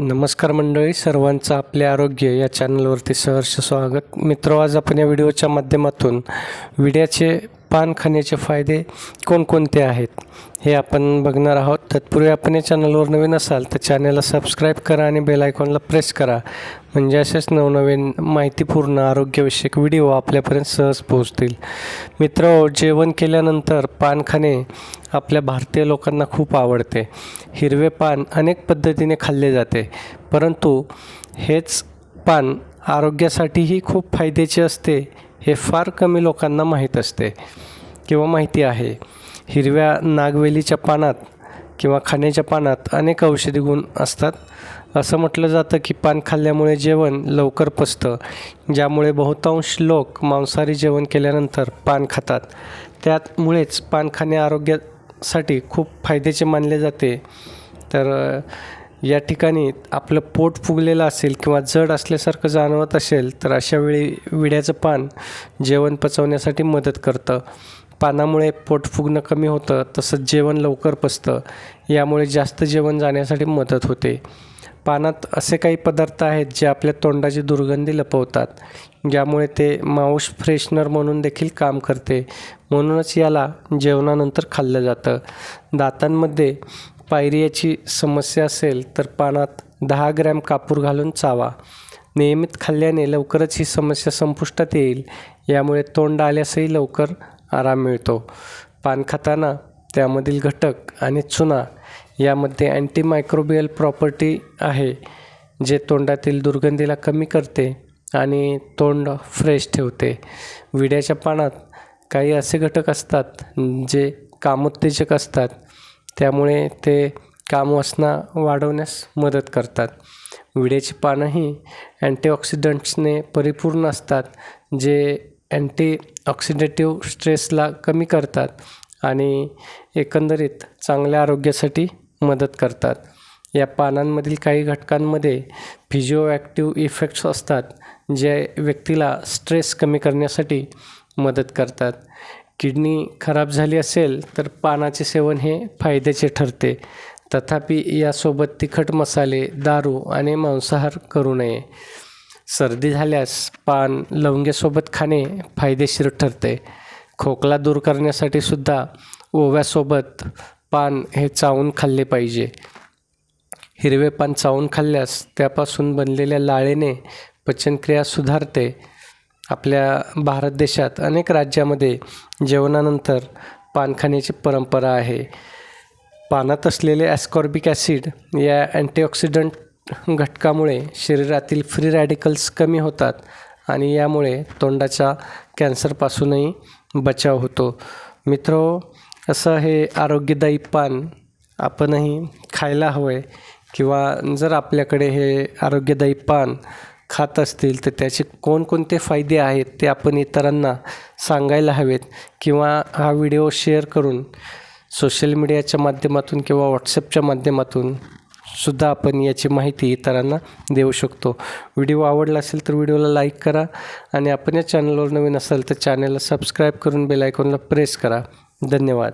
नमस्कार मंडळी सर्वांचं आपले आरोग्य या चॅनलवरती सहर्ष स्वागत. मित्र आज आपण या व्हिडिओच्या माध्यमातून विड्याचे पान खाण्याचे फायदे कोणकोणते आहेत हे आपण बघणार आहोत. तत्पूर्वी आपण या चॅनलवर नवीन असाल तर चॅनलला सबस्क्राईब करा आणि बेल आयकॉनला प्रेस करा. म्हणजे असेच नवनवीन माहितीपूर्ण आरोग्यविषयक व्हिडिओ आपल्यापर्यंत सहज पोहोचतील. मित्र जेवण केल्यानंतर पान खाणे आपल्या भारतीय लोकांना खूप आवडते. हिरवे पान अनेक पद्धतीने खाल्ले जाते. परंतु हेच पान आरोग्यासाठीही खूप फायद्याचे असते. हे फार कमी लोकांना माहीत असते किंवा माहिती आहे. हिरव्या नागवेलीच्या पानात किंवा खाण्याच्या पानात अनेक औषधी गुण असतात. असं म्हटलं जातं की पान खाल्ल्यामुळे जेवण लवकर पचतं ज्यामुळे बहुतांश लोक मांसाहारी जेवण केल्यानंतर पान खातात. त्यामुळेच पान खाणे आरोग्यासाठी खूप फायद्याचे मानले जाते. तर या ठिकाणी आपलं पोट फुगलेलं असेल किंवा जड असल्यासारखं जाणवत असेल तर अशा वेळी विड्याचं पान जेवण पचवण्यासाठी मदत करतं. पानामुळे पोट फुगणं कमी होतं तसंच जेवण लवकर पचतं. यामुळे जास्त जेवण जाण्यासाठी मदत होते. पानात असे काही पदार्थ आहेत जे आपल्या तोंडाची दुर्गंधी लपवतात. ज्यामुळे ते माउस फ्रेशनर म्हणून देखील काम करते. म्हणूनच याला जेवणानंतर खाल्लं जातं. दातांमध्ये पायरियाची समस्या असेल तर पानात दहा ग्रॅम कापूर घालून चावा. नियमित खाल्ल्याने लवकरच ही समस्या संपुष्टात येईल. यामुळे तोंड आल्यासही लवकर आराम मिळतो. पान खाताना त्यामधील घटक आणि चुना यामध्ये अँटीमायक्रोबियल प्रॉपर्टी आहे जे तोंडातील दुर्गंधीला कमी करते आणि तोंड फ्रेश ठेवते. विड्याच्या पानात काही असे घटक असतात जे कामोत्तेजक असतात. त्यामुळे ते कामवासना वाढवण्यास मदत करतात. विड्याची पानंही अँटीऑक्सिडंट्सने परिपूर्ण असतात जे अँटी ऑक्सिडेटिव्ह स्ट्रेसला कमी करतात आणि एकंदरीत चांगल्या आरोग्यासाठी मदत करतात. या पानांमधील काही घटकांमध्ये फिजिओॲक्टिव्ह इफेक्ट्स असतात जे व्यक्तीला स्ट्रेस कमी करण्यासाठी मदत करतात. किडनी खराब झाली असेल तर पानाचे सेवन हे फायद्याचे ठरते. तथापि यासोबत तिखट मसाले दारू आणि मांसाहार करू नये. सर्दी झाल्यास पान लवंग्यासोबत खाणे फायदेशीर ठरते. खोकला दूर करण्यासाठी सुद्धा ओव्यासोबत पान हे चावून खाल्ले पाहिजे. हिरवे पान चावून खाल्ल्यास त्यापासून बनलेल्या लाळेने पचनक्रिया सुधारते. आपल्या भारत देशात अनेक राज्यामध्ये जेवणानंतर पान खाण्याची परंपरा आहे. पानात असलेले ॲस्कॉर्बिक ॲसिड या अँटीऑक्सिडंट घटकामुळे शरीरातील फ्री रॅडिकल्स कमी होतात आणि यामुळे तोंडाच्या कॅन्सरपासूनही बचाव होतो. मित्रो असं हे आरोग्यदायी पान आपणही खायला हवं आहे किंवा जर आपल्याकडे हे आरोग्यदायी पान खात असतील तर त्याचे कोणकोणते फायदे आहेत ते आपण इतरांना सांगायला हवेत किंवा हा व्हिडिओ शेअर करून सोशल मीडियाच्या माध्यमातून किंवा व्हॉट्सअपच्या माध्यमातून सुद्धा आपण याची माहिती इतरांना देऊ शकतो. व्हिडिओ आवडला असेल तर व्हिडिओला लाईक करा आणि आपण या चॅनलवर नवीन असाल तर चॅनलला सबस्क्राईब करून बेल आयकॉनला प्रेस करा. धन्यवाद.